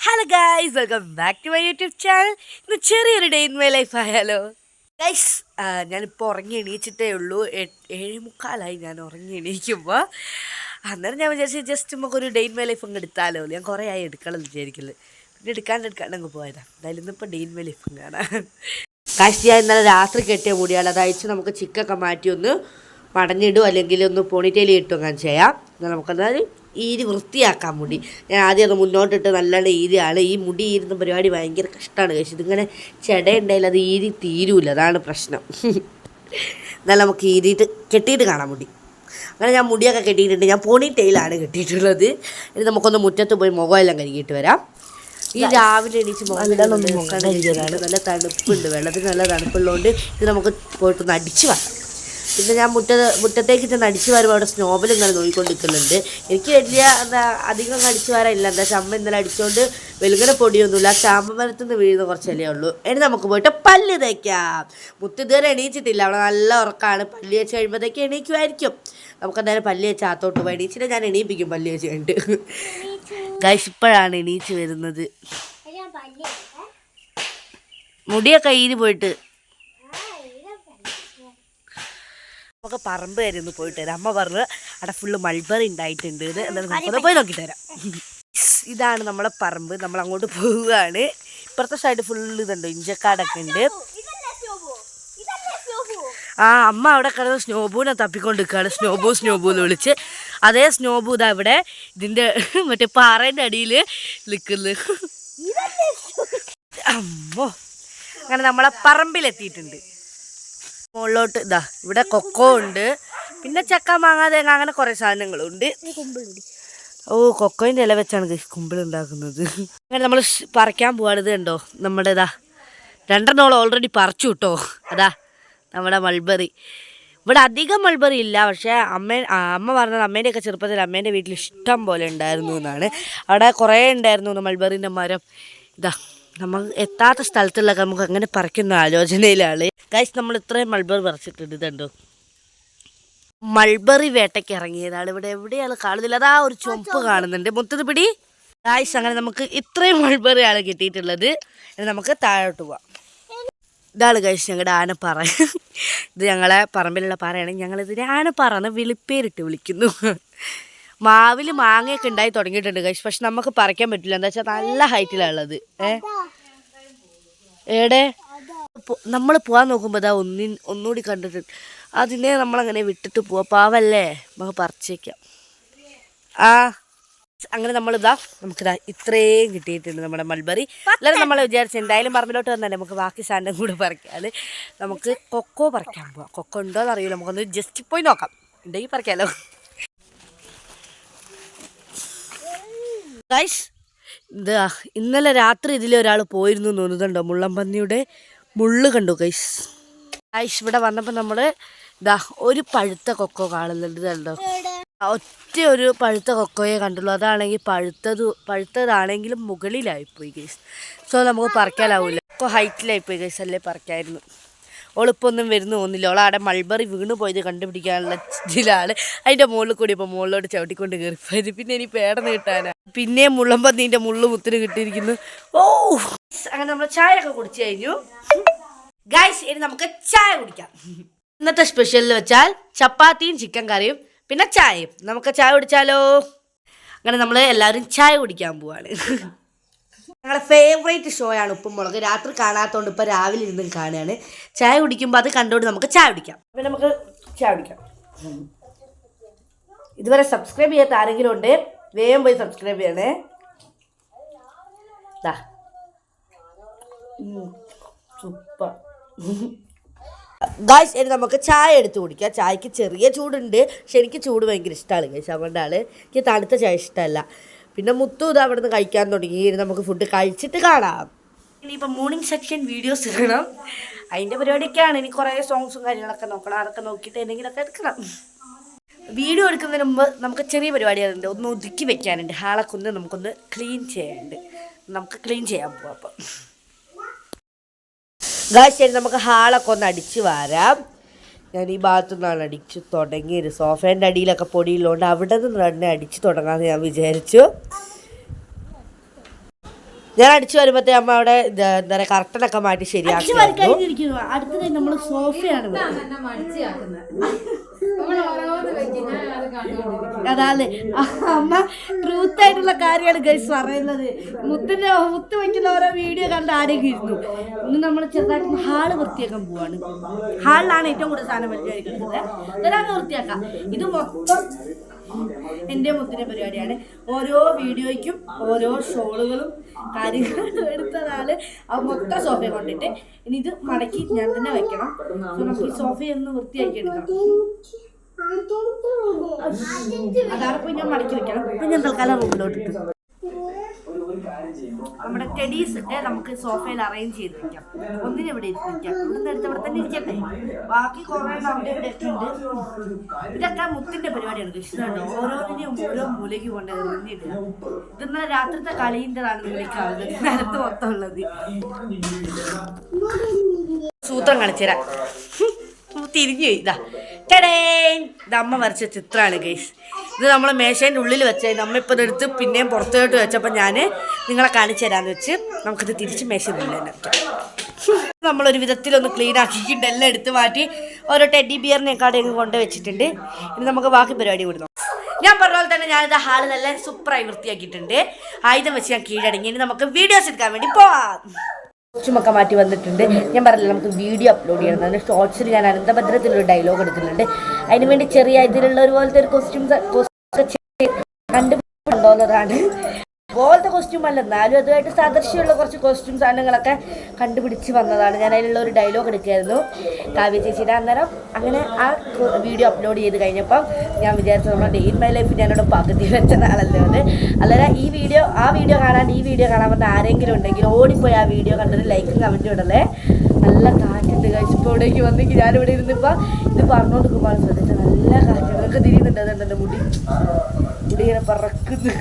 Hello guys welcome back to my YouTube channel ഇന്ന് ചെറിയൊരു day in my life ആയാലോ? Guys ഞാനിപ്പോൾ ഉറങ്ങി എണീച്ചിട്ടേ ഉള്ളൂ. ഏഴ് മുക്കാലായി ഞാൻ ഉറങ്ങി എണീക്കുമ്പോൾ അന്നേരം ഞാൻ വിചാരിച്ചു ജസ്റ്റ് നമുക്കൊരു ഡേ ഇൻ മൈ ലൈഫ് അങ്ങ് എടുത്താലോ ഞാൻ കുറേ ആയി എടുക്കണം വിചാരിക്കൽ പിന്നെ എടുക്കാണ്ട് എടുക്കാണ്ട് അങ്ങ് പോയതാ. എന്തായാലും ഇന്നിപ്പോൾ ഡേ ഇൻ മൈ ലൈഫ് കാണാം കാശ് ഞാൻ ഇന്നലെ രാത്രി കെട്ടിയ മുടിയാണ്. അതായത് നമുക്ക് ചിക്കൊക്കെ മാറ്റി ഒന്ന് മടഞ്ഞിടും അല്ലെങ്കിൽ ഒന്ന് പോണിറ്റേലി ഇട്ടും അങ്ങനെ ചെയ്യാം. എന്നാൽ നമുക്കെന്നാൽ ഈരി വൃത്തിയാക്കാൻ മുടി. ഞാൻ ആദ്യം അത് മുന്നോട്ടിട്ട് നല്ലോണം ഈരിയാണ് ഈ മുടി ഈരുന്ന പരിപാടി ഭയങ്കര കഷ്ടമാണ് കഴിച്ചത് ഇതിങ്ങനെ ചെടയുണ്ടെങ്കിൽ അത് ഈരി തീരൂല. അതാണ് പ്രശ്നം. എന്നാൽ നമുക്ക് ഈരിയിട്ട് കെട്ടിയിട്ട് കാണാം മുടി. അങ്ങനെ ഞാൻ മുടിയൊക്കെ കെട്ടിയിട്ടുണ്ട്. ഞാൻ പോണി ടെയിലാണ് കെട്ടിയിട്ടുള്ളത്. ഇനി നമുക്കൊന്ന് മുറ്റത്ത് പോയി മുഖമെല്ലാം കഴുകിയിട്ട് വരാം. ഈ രാവിലെ എണീച്ച് മുഖം നല്ല തണുപ്പുണ്ട്. വെള്ളത്തിന് നല്ല തണുപ്പുള്ളതുകൊണ്ട് ഇത് നമുക്ക് പോയിട്ടൊന്ന് അടിച്ചു വാങ്ങാം പിന്നെ ഞാൻ മുറ്റത്ത് മുറ്റത്തേക്ക് ചെന്ന് അടിച്ചു വരുമ്പോൾ അവിടെ സ്നോബൽ ഇങ്ങനെ നോക്കിക്കൊണ്ടിരിക്കുന്നുണ്ട് എനിക്ക് വലിയ എന്താ അധികം അടിച്ചു വരാനില്ല. എന്താ ചമ്മ ഇന്നലെ അടിച്ചുകൊണ്ട് വെളുങ്ങനെ പൊടിയൊന്നുമില്ല. ചാമ്പ മരത്തു നിന്ന് വീഴുന്ന കുറച്ചല്ലേ ഉള്ളൂ. ഇനി നമുക്ക് പോയിട്ട് പല്ല് തേക്കാം. മുത്ത് ഇതുവരെ എണീച്ചിട്ടില്ല. അവിടെ നല്ല ഉറക്കമാണ് പല്ല് വെച്ച് കഴിയുമ്പോഴത്തേക്ക് എണീക്കുമായിരിക്കും. നമുക്ക് എന്തായാലും പല്ല് വെച്ച് അകത്തോട്ട് പോയി. എണീച്ചിട്ട് ഞാൻ എണീപ്പിക്കും പല്ല് വെച്ച് കണ്ട് ഗൈസ് ഇപ്പോഴാണ് എണീച്ച് വരുന്നത്. മുടിയൊക്കെ ഈരി പോയിട്ട് നമുക്ക് പറമ്പ് വരെ ഒന്ന് പോയിട്ട് വരാം. അമ്മ പറഞ്ഞു അവിടെ ഫുള്ള് മൾബറി ഉണ്ടായിട്ടുണ്ട് എന്നാലും പോയി നോക്കിയിട്ട് വരാം. ഇതാണ് നമ്മളെ പറമ്പ്. നമ്മൾ അങ്ങോട്ട് പോവുകയാണ്. ഇപ്പുറത്തെ സൈഡ് ഫുള്ള് ഇതുണ്ട്. ഇഞ്ചക്കാടൊക്കെ ഉണ്ട്. ആ അമ്മ അവിടെ കിടന്ന് സ്നോബൂനെ തപ്പിക്കൊണ്ട് നിൽക്കുകയാണ് സ്നോബൂ സ്നോബൂ എന്ന് വിളിച്ച്. അതേ സ്നോബൂ ഇതാ ഇവിടെ ഇതിന്റെ മറ്റേ പാറേന്റെ അടിയിൽ നിൽക്കുന്നു. അമ്മോ. അങ്ങനെ നമ്മളെ പറമ്പിലെത്തിയിട്ടുണ്ട്. മുകളിലോട്ട് ഇതാ ഇവിടെ കൊക്കോ ഉണ്ട്. പിന്നെ ചക്ക മാങ്ങ തേങ്ങ അങ്ങനെ കുറേ സാധനങ്ങളുണ്ട്. ഓ കൊക്കോയിന്റെ ഇല വെച്ചാണ് കുമ്പിൾ ഉണ്ടാക്കുന്നത്. അങ്ങനെ നമ്മൾ പറിക്കാൻ പോവാണിത് കണ്ടോ? നമ്മുടെ ഇതാ രണ്ടെണ്ണോളം ഓൾറെഡി പറിച്ചു കിട്ടോ അതാ നമ്മുടെ മൾബറി ഇവിടെ അധികം മൾബറി ഇല്ല പക്ഷേ അമ്മ അമ്മ പറഞ്ഞത് അമ്മേന്റെയൊക്കെ ചെറുപ്പത്തിൽ അമ്മേന്റെ വീട്ടിൽ ഇഷ്ടം പോലെ ഉണ്ടായിരുന്നു എന്നാണ്. അവിടെ കുറേ ഉണ്ടായിരുന്നു മൾബറിന്റെ മരം. ഇതാ നമ്മൾ എത്താത്ത സ്ഥലത്തുള്ളൊക്കെ നമുക്ക് അങ്ങനെ പറിക്കുന്ന ആലോചനയിലാണ്. ഗൈസ് നമ്മൾ ഇത്രയും മൾബറി പറിച്ചിട്ടുണ്ട് ഇതുണ്ടോ മൾബറി വേട്ടയ്ക്ക് ഇറങ്ങിയതാണ്. ഇവിടെ എവിടെയാണ് കാണുന്നില്ല അതാ ഒരു ചുമപ്പ് കാണുന്നുണ്ട്. മൊത്തത്തിൽ പിടി. ഗായ്സ് അങ്ങനെ നമുക്ക് ഇത്രയും മൾബറിയാണ് കിട്ടിയിട്ടുള്ളത്. നമുക്ക് താഴോട്ട് പോവാം. ഇതാണ് കഴിച്ച് ഞങ്ങളുടെ ആനപ്പാറ. ഇത് ഞങ്ങളെ പറമ്പിലുള്ള പാറയാണ്. ഞങ്ങളിതിനെ ആനപ്പാറ എന്ന് വിളിപ്പേരിട്ട് വിളിക്കുന്നു. മാവിൽ മാങ്ങയൊക്കെ ഉണ്ടായി തുടങ്ങിയിട്ടുണ്ട് കഴിച്ച് പക്ഷെ നമുക്ക് പറിക്കാൻ പറ്റില്ല. എന്താ വെച്ചാൽ നല്ല ഹൈറ്റിലാണ് ഏ? ഏടെ നമ്മൾ പോകാൻ നോക്കുമ്പോൾ ഇതാ ഒന്നി ഒന്നുകൂടി കണ്ടിട്ടുണ്ട് അതിനെ നമ്മളങ്ങനെ വിട്ടിട്ട് പോവാം. പാവല്ലേ? നമുക്ക് പറിച്ചേക്കാം. ആ. അങ്ങനെ നമ്മളിതാ നമുക്കിതാ ഇത്രയും കിട്ടിയിട്ടുണ്ട് നമ്മുടെ മൾബറി. അല്ലാതെ നമ്മൾ വിചാരിച്ചു എന്തായാലും പറമ്പിലോട്ട് വന്നാൽ നമുക്ക് ബാക്കി സാധനം കൂടെ പറിക്കാൻ നമുക്ക് കൊക്കോ പറിക്കാൻ പോവാം. കൊക്കോ ഉണ്ടോ എന്ന് അറിയില്ല. നമുക്കൊന്ന് ജസ്റ്റ് പോയി നോക്കാം. ഉണ്ടെങ്കിൽ പറിക്കാമല്ലോ ഗൈസ് ഇതാ ഇന്നലെ രാത്രി ഇതിലൊരാൾ ഒരാൾ പോയിരുന്നു എന്ന് തോന്നുന്നുണ്ടോ? മുള്ളംപന്നിയുടെ മുള്ള് കണ്ടു ഗൈസ് ഗൈസ് ഇവിടെ വന്നപ്പോൾ നമ്മൾ ഇതാ ഒരു പഴുത്ത കൊക്കോ കാണുന്നുണ്ട് കണ്ടോ? ഒറ്റ ഒരു പഴുത്ത കൊക്കോയെ കണ്ടുള്ളൂ. അതാണെങ്കിൽ പഴുത്തത് പഴുത്തതാണെങ്കിലും മുകളിലായിപ്പോയി ഗൈസ് സോ നമുക്ക് പറിക്കാനാവില്ല കൊക്കോ ഹൈറ്റിലായിപ്പോയി ഗൈസ് അല്ലേ പറിക്കായിരുന്നു. ഓളിപ്പൊന്നും വരുന്നു തോന്നില്ല ഓൾ അവിടെ മൾബറി വീണ് പോയത് കണ്ടുപിടിക്കാനുള്ള ഇതിലാണ്. അതിന്റെ മുകളിൽ കൂടി ഇപ്പോൾ മുകളിലോട്ട് ചവിട്ടിക്കൊണ്ട് കയറിപ്പോയത് പിന്നെ ഇനി പേടന്ന് കിട്ടാനാ. പിന്നെയും മുള്ളമ്പന്നീന്റെ മുള്ളു മുത്തിന് കിട്ടിയിരിക്കുന്നു. ഓ. അങ്ങനെ നമ്മൾ ചായ ഒക്കെ കുടിച്ചു കഴിഞ്ഞു. ഗൈസ് ഇനി നമുക്ക് ചായ കുടിക്കാം. ഇന്നത്തെ സ്പെഷ്യലിൽ വെച്ചാൽ ചപ്പാത്തിയും ചിക്കൻ കറിയും പിന്നെ ചായയും. നമുക്ക് ചായ കുടിച്ചാലോ? അങ്ങനെ നമ്മൾ എല്ലാവരും ചായ കുടിക്കാൻ പോവാണ്. ഞങ്ങളുടെ ഫേവറേറ്റ് ഷോ ആണ് ഉപ്പും മുളക്. രാത്രി കാണാത്തതുകൊണ്ട് ഇപ്പോൾ രാവിലെ ഇരുന്ന് കാണുകയാണ്. ചായ കുടിക്കുമ്പോൾ അത് കണ്ടുകൊണ്ട് നമുക്ക് ചായ കുടിക്കാം. അപ്പം നമുക്ക് ചായ കുടിക്കാം. ഇതുവരെ സബ്സ്ക്രൈബ് ചെയ്യാത്ത ആരെങ്കിലും ഉണ്ട് വേഗം പോയി സബ്സ്ക്രൈബ് ചെയ്യണേ. ദാ. സൂപ്പർ ഗായ്സ് ഇനി നമുക്ക് ചായ എടുത്ത് കുടിക്കാം. ചായക്ക് ചെറിയ ചൂടുണ്ട്. പക്ഷെ എനിക്ക് ചൂട് ഭയങ്കര ഇഷ്ടമാണ് ഗൈസ്. അതുകൊണ്ടാണ് എനിക്ക് തണുത്ത ചായ ഇഷ്ടമല്ല. പിന്നെ മുത്തു ഇത് അവിടെ നിന്ന് കഴിക്കാൻ തുടങ്ങി. നമുക്ക് ഫുഡ് കഴിച്ചിട്ട് കാണാം. ഇനിയിപ്പോൾ മോർണിംഗ് സെക്ഷൻ വീഡിയോസ് ഇടണം. അതിന്റെ പരിപാടിയൊക്കെയാണ്. ഇനി കുറേ സോങ്സും കാര്യങ്ങളൊക്കെ നോക്കണം. അതൊക്കെ നോക്കിയിട്ട് എന്തെങ്കിലുമൊക്കെ എടുക്കണം. വീഡിയോ എടുക്കുന്നതിന് മുമ്പ് നമുക്ക് ചെറിയ പരിപാടി പരിപാടികളുണ്ട് ഒന്ന് ഒതുക്കി വെക്കാനുണ്ട്. ഹാളൊക്കെ ഒന്ന് നമുക്കൊന്ന് ക്ലീൻ ചെയ്യാനുണ്ട്. നമുക്ക് ക്ലീൻ ചെയ്യാൻ പോവാം അപ്പം. ശരി നമുക്ക് ഹാളൊക്കെ ഒന്ന് അടിച്ച് വാരാം. ഞാൻ ഈ ഭാഗത്തു നിന്നാണ് അടിച്ച് തുടങ്ങിയത്. സോഫേന്റെ അടിയിലൊക്കെ പൊടിയുള്ളതുകൊണ്ട് അവിടെ നിന്ന് തന്നെ അടിച്ച് തുടങ്ങാമെന്ന് ഞാൻ വിചാരിച്ചു. ഞാൻ അടിച്ചു വരുമ്പോഴത്തേ അമ്മ അവിടെ എന്താ പറയുക കർട്ടനൊക്കെ മാറ്റി ശരിയാക്കി അടുത്തത് നമ്മൾ സോഫയാണ് അതാണ്. അമ്മ ട്രൂത്ത് ആയിട്ടുള്ള കാര്യമാണ് ഗൈസ് പറയുന്നത്. മുത്തിന്റെ മുത്ത് വയ്ക്കുന്ന ഓരോ വീഡിയോ കണ്ട് ആരെങ്കിലും ഇരുന്നു. ഇന്ന് നമ്മൾ ചെറുതായിട്ട് ഹാൾ വൃത്തിയാക്കാൻ പോവാണ്. ഹാളിലാണ് ഏറ്റവും കൂടുതൽ സാധനം വൃത്തിയാക്കുന്നത് അതൊക്കെ വൃത്തിയാക്കാം. ഇത് മൊത്തം എന്റെ മുത്തിന്റെ പരിപാടിയാണ്. ഓരോ വീഡിയോയ്ക്കും ഓരോ ഷോളുകളും കാര്യങ്ങളും എടുത്തതാണ് ആ മൊത്തം സോഫ കൊണ്ടിട്ട്. ഇനി ഇത് മടക്കി ഞാൻ തന്നെ വെക്കണം. സോ നമുക്ക് ഈ സോഫയൊന്ന് വൃത്തിയാക്കി എടുക്കണം അതാണ് ഞാൻ മടക്കി വെക്കണം. അപ്പം ഞാൻ തൽക്കാലം റൂമിലോട്ട്. നമ്മുടെ ടെഡീസ് ഒക്കെ നമുക്ക് സോഫയിൽ അറേഞ്ച് ചെയ്ത് വെക്കാം. ഒന്നിനെ ഇവിടെ ഇരിക്കാം ഒന്നും ഇവിടുന്ന് എടുത്ത് ഇവിടെ തന്നെ ഇരിക്കട്ടെ? ബാക്കി കുറേ അവിടെ ഇവിടെ ഒക്കെ ഉണ്ട്. ഇതൊക്കെ മുത്തിന്റെ പരിപാടിയാണ് കൃഷ്ണുണ്ടോ ഓരോന്നിനെയും ഓരോ മൂലയ്ക്ക് കൊണ്ട് എറിഞ്ഞിടുക ഇതെന്നാൽ രാത്രിത്തെ കളിന്റെതാണ് വിളിക്കാവുന്നത് നിലത്ത് മൊത്തം ഉള്ളത്. സൂത്രം കളിച്ചുതരാം തിരിഞ്ഞു. ഇതാ. ടടേ അമ്മ വരച്ച ചിത്രമാണ് ഗൈസ്. ഇത് നമ്മൾ മേശേന്റെ ഉള്ളിൽ വെച്ചതിന് അമ്മ ഇപ്പം ഇതെടുത്ത് പിന്നെയും പുറത്തോട്ട് വെച്ചപ്പോൾ ഞാൻ നിങ്ങളെ കാണിച്ചു തരാമെന്ന് വെച്ച് നമുക്കിത് തിരിച്ച് മേശേന്റെ ഉള്ളിൽ നമ്മളൊരു വിധത്തിലൊന്ന് ക്ലീൻ ആക്കിയിട്ട് എല്ലാം എടുത്ത് മാറ്റി ഓരോ ടെഡി ബിയറിനെ കടയൊക്കെ കൊണ്ട് വെച്ചിട്ടുണ്ട്. ഇനി നമുക്ക് ബാക്കി പരിപാടി വിടുന്നു ഞാൻ പറഞ്ഞ പോലെ തന്നെ ഞാനിത് നല്ല സൂപ്പറായി വൃത്തിയാക്കിയിട്ടുണ്ട്. ആയുധം വെച്ച് ഞാൻ കീഴടങ്ങി. ഇനി നമുക്ക് വീഡിയോസ് എടുക്കാൻ വേണ്ടി പോവാം. കോസ്റ്റ്യൂമൊക്കെ മാറ്റി വന്നിട്ടുണ്ട്. ഞാൻ പറഞ്ഞില്ല നമുക്ക് വീഡിയോ അപ്ലോഡ് ചെയ്യണം. അതിന് ഷോർട്സിൽ ഞാൻ അനന്തഭദ്രത്തിലൊരു ഡയലോഗ് എടുത്തിട്ടുണ്ട്. അതിന് വേണ്ടി ചെറിയ ഇതിലുള്ള ഒരുപോലത്തെ ഒരു കോസ്റ്റ്യൂംസ് ഒരു കോസ്റ്റ്യൂംസ് കണ്ടുപിടിച്ചുണ്ടോന്നതാണ് പോലത്തെ കോസ്റ്റ്യൂം അല്ല. എന്നാലും അതുമായിട്ട് സാദൃശ്യമുള്ള കുറച്ച് കോസ്റ്റ്യൂം സാധനങ്ങളൊക്കെ കണ്ടുപിടിച്ച് വന്നതാണ്. ഞാൻ അതിലുള്ള ഒരു ഡയലോഗ് എടുക്കുകയായിരുന്നു. കാവ്യ ചേച്ചിയുടെ അന്നേരം അങ്ങനെ ആ വീഡിയോ അപ്ലോഡ് ചെയ്ത് കഴിഞ്ഞപ്പം ഞാൻ വിചാരിച്ചു നമ്മുടെ ഡേ ഇൻ മൈ ലൈഫ് ഞാനോട് പകുതി വെച്ചതാണല്ലോ അത്. അല്ലാതെ ഈ വീഡിയോ ആ വീഡിയോ കാണാൻ ഈ വീഡിയോ കാണാൻ വന്ന ആരെങ്കിലും ഉണ്ടെങ്കിൽ ഓടിപ്പോയി ആ വീഡിയോ കണ്ടിട്ട് ലൈക്കും കമന്റും ഇടല്ലേ. നല്ല കാറ്റുണ്ട് കഴിച്ച് ഇപ്പോൾ ഇവിടേക്ക് വന്നെങ്കിൽ ഞാനിവിടെ ഇരുന്നിപ്പോൾ ഇത് പറഞ്ഞുകൊണ്ട് കുമാർ ശ്രദ്ധിച്ചത് നല്ല കാറ്റ്. നിങ്ങൾക്ക് തിരിയുന്നുണ്ട്. അതുകൊണ്ട് മുടി? മുടി ഇങ്ങനെ പറക്കുന്നു.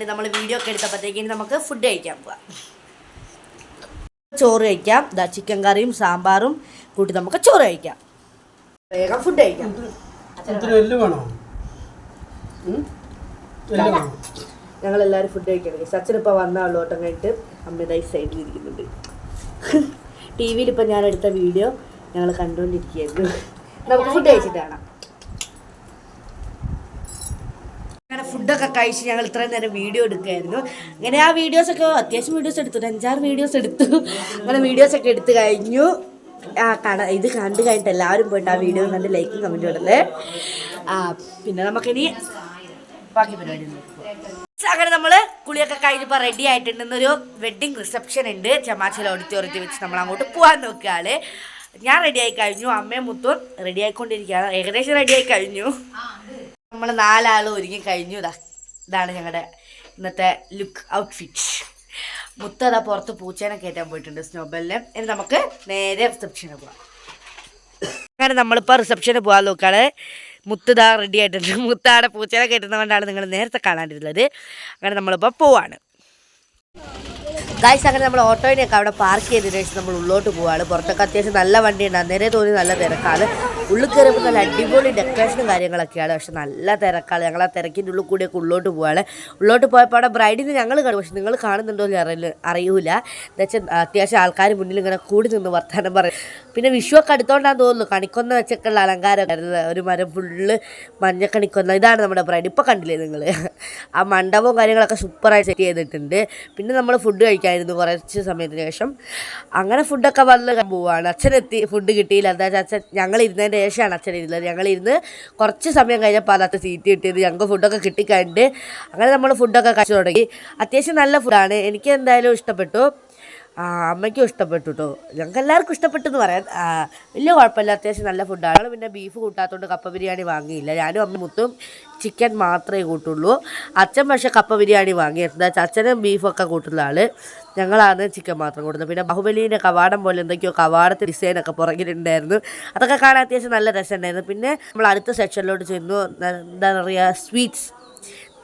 ആയിട്ടുണ്ട് നമ്മൾ വീഡിയോ ഒക്കെ എടുത്തപ്പോഴത്തേക്കിന് നമുക്ക് ഫുഡ് കഴിക്കാൻ പോവാം. ചോറ് കഴിക്കാം. ദാ ചിക്കൻ കറിയും സാമ്പാറും കൂട്ടി നമുക്ക് ചോറ് കഴിക്കാം. വേഗം ഫുഡ് കഴിക്കാം. ഞങ്ങൾ എല്ലാവരും ഫുഡ് കഴിക്കണം സച്ചിൻ ഇപ്പോൾ വന്ന ആളോട്ടം കഴിഞ്ഞിട്ട് അമ്മയുടെ സൈഡിൽ ഇരിക്കുന്നുണ്ട്. ടി വിയിൽ ഇപ്പം ഞാൻ എടുത്ത വീഡിയോ ഞങ്ങൾ കണ്ടുകൊണ്ടിരിക്കുകയായിരുന്നു നമുക്ക് ഫുഡ് കഴിച്ചിട്ട് കാണാം അങ്ങനെ ഫുഡൊക്കെ കഴിച്ച് ഞങ്ങൾ ഇത്രയും നേരം വീഡിയോ എടുക്കുകയായിരുന്നു. അങ്ങനെ ആ വീഡിയോസൊക്കെ അത്യാവശ്യം വീഡിയോസ് എടുത്തു. ഒരു അഞ്ചാറ് വീഡിയോസ് എടുത്തു. അങ്ങനെ വീഡിയോസൊക്കെ എടുത്തു കഴിഞ്ഞു. ആ കാണാ ഇത് കണ്ടു കഴിഞ്ഞിട്ട് എല്ലാവരും പോയിട്ട് ആ വീഡിയോ കണ്ട് ലൈക്കും കമന്റും ഇടല്ലേ. ആ പിന്നെ നമുക്കിനി ബാക്കി പരിപാടി അങ്ങനെ നമ്മൾ കുളിയൊക്കെ കഴിഞ്ഞപ്പോൾ റെഡി ആയിട്ടുണ്ട്. ഇന്നൊരു വെഡ്ഡിങ് റിസപ്ഷൻ ഉണ്ട്. ചമാച്ചൽ ഓഡിറ്റോറിയത്തിൽ വെച്ച് നമ്മൾ അങ്ങോട്ട് പോകാൻ നോക്കുകയാണ് ഞാൻ റെഡി ആയി കഴിഞ്ഞു. അമ്മയും മുത്തും റെഡി ആയിക്കൊണ്ടിരിക്കുകയാണ്. ഏകദേശം റെഡി ആയി കഴിഞ്ഞു. നമ്മൾ നാലാൾ ഒരുങ്ങി കഴിഞ്ഞു. ഇതാ ഇതാണ് ഞങ്ങളുടെ ഇന്നത്തെ ലുക്ക് ഔട്ട്ഫിറ്റ് മുത്ത അതാ പുറത്ത് പൂച്ചേനെ കയറ്റാൻ പോയിട്ടുണ്ട് സ്നോബലിനെ. ഇനി നമുക്ക് നേരെ റിസപ്ഷന് പോവാം. അങ്ങനെ നമ്മളിപ്പോൾ റിസപ്ഷന് പോകാൻ നോക്കുകയാണ് മുത്തുതാ റെഡി ആയിട്ടുണ്ട്. മുത്താടെ പൂച്ചേനെ കയറ്റുന്നതുകൊണ്ടാണ് നിങ്ങൾ നേരത്തെ കാണാണ്ടിരുന്നത്. അങ്ങനെ നമ്മളിപ്പോൾ പോവാണ്. ഗായ്സ് അങ്ങനെ നമ്മൾ ഓട്ടോയിനെയൊക്കെ അവിടെ പാർക്ക് ചെയ്തതിനു ശേഷം നമ്മൾ ഉള്ളോട്ട് പോവാണ്. പുറത്തൊക്കെ അത്യാവശ്യം നല്ല വണ്ടി ഉണ്ട് അന്നേരം തോന്നി നല്ല തിരക്കാണ്. ഉള്ളിൽ കയറുമ്പോൾ നല്ല അടിപൊളി ഡെക്കറേഷനും കാര്യങ്ങളൊക്കെയാണ്. പക്ഷെ നല്ല തിരക്കാണ്. ഞങ്ങൾ ആ തിരക്കിന്റെ ഉള്ളിൽ കൂടിയൊക്കെ ഉള്ളോട്ട് പോവാണ്. ഉള്ളോട്ട് പോയപ്പോൾ അവിടെ ബ്രൈഡിനെ ഞങ്ങൾ കാണും. പക്ഷെ നിങ്ങൾ കാണുന്നുണ്ടോ എന്ന് അറിയില്ല അറിയൂല. എന്താ വെച്ചാൽ അത്യാവശ്യം ആൾക്കാർ മുന്നിൽ ഇങ്ങനെ കൂടി നിന്ന് വർത്താനം പറയും. പിന്നെ വിഷു ഒക്കെ അടുത്തോണ്ടാന്ന് തോന്നുന്നു. കണിക്കൊന്ന വെച്ചൊക്കെയുള്ള അലങ്കാരം ഒരു മരം ഫുള്ള് മഞ്ഞ കണിക്കൊന്ന. ഇതാണ് നമ്മുടെ ബ്രൈഡ് ഇപ്പോൾ കണ്ടില്ലേ നിങ്ങൾ ആ മണ്ഡപവും കാര്യങ്ങളൊക്കെ സൂപ്പറായി സെറ്റ് ചെയ്തിട്ടുണ്ട്. പിന്നെ നമ്മൾ ഫുഡ് കഴിക്കായിരുന്നു കുറച്ച് സമയത്തിന് ശേഷം. അങ്ങനെ ഫുഡൊക്കെ വന്ന് പോവാണ്. അച്ഛനെത്തി ഫുഡ് കിട്ടിയില്ല. എന്താ വെച്ചാൽ അച്ഛൻ ഞങ്ങൾ ഇരുന്നതിന്റെ ശേഷമാണ് അച്ഛൻ ഇരുന്നത്. ഞങ്ങൾ ഇരുന്ന് കുറച്ച് സമയം കഴിഞ്ഞപ്പോൾ അതൊക്കെ സീറ്റ് കിട്ടിയത്. ഞങ്ങൾക്ക് ഫുഡൊക്കെ കിട്ടിക്കഴിഞ്ഞിട്ട് അങ്ങനെ നമ്മൾ ഫുഡൊക്കെ കഴിച്ചു തുടങ്ങി. അത്യാവശ്യം നല്ല ഫുഡാണ് എനിക്ക് എന്തായാലും ഇഷ്ടപ്പെട്ടു. അമ്മയ്ക്കും ഇഷ്ടപ്പെട്ടു കേട്ടോ ഞങ്ങൾക്ക് എല്ലാവർക്കും ഇഷ്ടപ്പെട്ടു എന്ന് പറയാൻ വലിയ കുഴപ്പമില്ല. അത്യാവശ്യം നല്ല ഫുഡാണ് ഞങ്ങൾ പിന്നെ ബീഫ് കൂട്ടാത്തതുകൊണ്ട് കപ്പ ബിരിയാണി വാങ്ങിയില്ല. ഞാനും അമ്മ മുത്തും ചിക്കൻ മാത്രമേ കൂട്ടുള്ളൂ. അച്ഛൻ പക്ഷേ കപ്പ ബിരിയാണി വാങ്ങി. അച്ഛനും ബീഫൊക്കെ കൂട്ടുന്ന ആൾ ഞങ്ങളാണ് ചിക്കൻ മാത്രം കൊടുത്തത് പിന്നെ ബഹുബലീന്റെ കവാടം പോലെ എന്തൊക്കെയോ കവാടത്തെ ഡിസൈനൊക്കെ പുറകിലുണ്ടായിരുന്നു. അതൊക്കെ കാണാൻ അത്യാവശ്യം നല്ല രസമുണ്ടായിരുന്നു. പിന്നെ നമ്മൾ അടുത്ത സെക്ഷനിലോട്ട് ചെന്നു. എന്താ പറയുക സ്വീറ്റ്സ് ആ,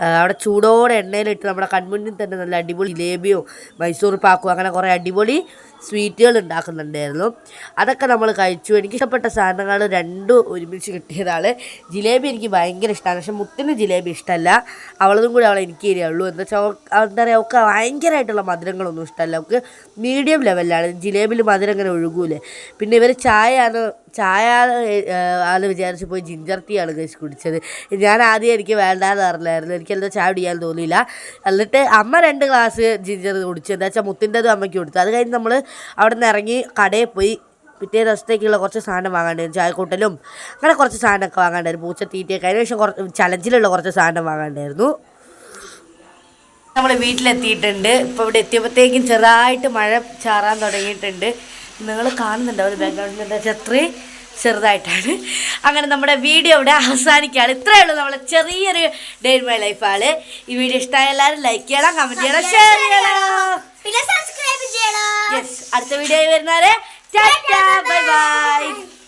അവിടെ ചൂടോടെ എണ്ണയിലിട്ട് നമ്മുടെ കൺമുന്നിൽ തന്നെ നല്ല അടിപൊളി ജിലേബിയോ മൈസൂർ പാക്കോ അങ്ങനെ കുറേ അടിപൊളി സ്വീറ്റുകൾ ഉണ്ടാക്കുന്നുണ്ടായിരുന്നു. അതൊക്കെ നമ്മൾ കഴിച്ചു. എനിക്ക് ഇഷ്ടപ്പെട്ട സാധനങ്ങൾ രണ്ടും ഒരുമിച്ച് കിട്ടിയതാണ്. ജിലേബി എനിക്ക് ഭയങ്കര ഇഷ്ടമാണ് പക്ഷെ മുത്തിന് ജിലേബി ഇഷ്ടമല്ല അവളതും കൂടി അവളെ എനിക്ക് തരികയുള്ളൂ എന്താ വെച്ചാൽ എന്താ പറയുക അവൾക്ക് ഭയങ്കരമായിട്ടുള്ള മധുരങ്ങളൊന്നും ഇഷ്ടമല്ല അവൾക്ക് മീഡിയം ലെവലിലാണ് ജിലേബിൽ മധുരം അങ്ങനെ ഒഴുകൂലേ. പിന്നെ ഇവർ ചായയാണ് ചായ ആൾ വിചാരിച്ച് പോയി ജിഞ്ചർ ടീ ആണ് കഴിച്ച് കുടിച്ചത്. ഞാൻ ആദ്യം എനിക്ക് വേണ്ടാന്ന് പറഞ്ഞായിരുന്നു. എനിക്കെന്താ ചായ കുടിക്കാൻ തോന്നിയില്ല. എന്നിട്ട് അമ്മ രണ്ട് ഗ്ലാസ് ജിഞ്ചർ കുടിച്ചു. എന്താ വെച്ചാൽ മുത്തിന്റെതും അമ്മയ്ക്ക് കൊടുത്തു. അത് കഴിഞ്ഞ് നമ്മൾ അവിടെ നിന്ന് ഇറങ്ങി കടയിൽ പോയി പിറ്റേ ദിവസത്തേക്കുള്ള കുറച്ച് സാധനം വാങ്ങാണ്ടായിരുന്നു ചായക്കൂട്ടലും അങ്ങനെ കുറച്ച് സാധനമൊക്കെ വാങ്ങാണ്ടായിരുന്നു പൂച്ച തീറ്റയൊക്കെ. അതിന് ശേഷം കുറച്ച് ചലഞ്ചിലുള്ള കുറച്ച് സാധനം വാങ്ങാണ്ടായിരുന്നു നമ്മൾ വീട്ടിലെത്തിയിട്ടുണ്ട്. ഇപ്പോൾ ഇവിടെ എത്തിയപ്പോഴത്തേക്കും ചെറുതായിട്ട് മഴ ചാറാൻ തുടങ്ങിയിട്ടുണ്ട്. നിങ്ങൾ കാണുന്നുണ്ടോ? ഒരു ബാക്ക്ഗ്രൗണ്ടിൽ എന്താ വെച്ചാൽ അത്രയും ചെറുതായിട്ടാണ്. അങ്ങനെ നമ്മുടെ വീഡിയോ ഇവിടെ അവസാനിക്കുകയാണ്. ഇത്രയേ ഉള്ളൂ നമ്മളെ ചെറിയൊരു ഡേ ഇൻ മൈ ലൈഫാണ് ഈ വീഡിയോ ഇഷ്ടമായ എല്ലാവരും ലൈക്ക് ചെയ്യണം കമന്റ് ചെയ്യണം ഷെയർ ചെയ്യണം. പിന്നെ സബ്സ്ക്രൈബ് ചെയ്യണം. അടുത്ത വീഡിയോ വരുന്നവരെ ബൈ ബൈ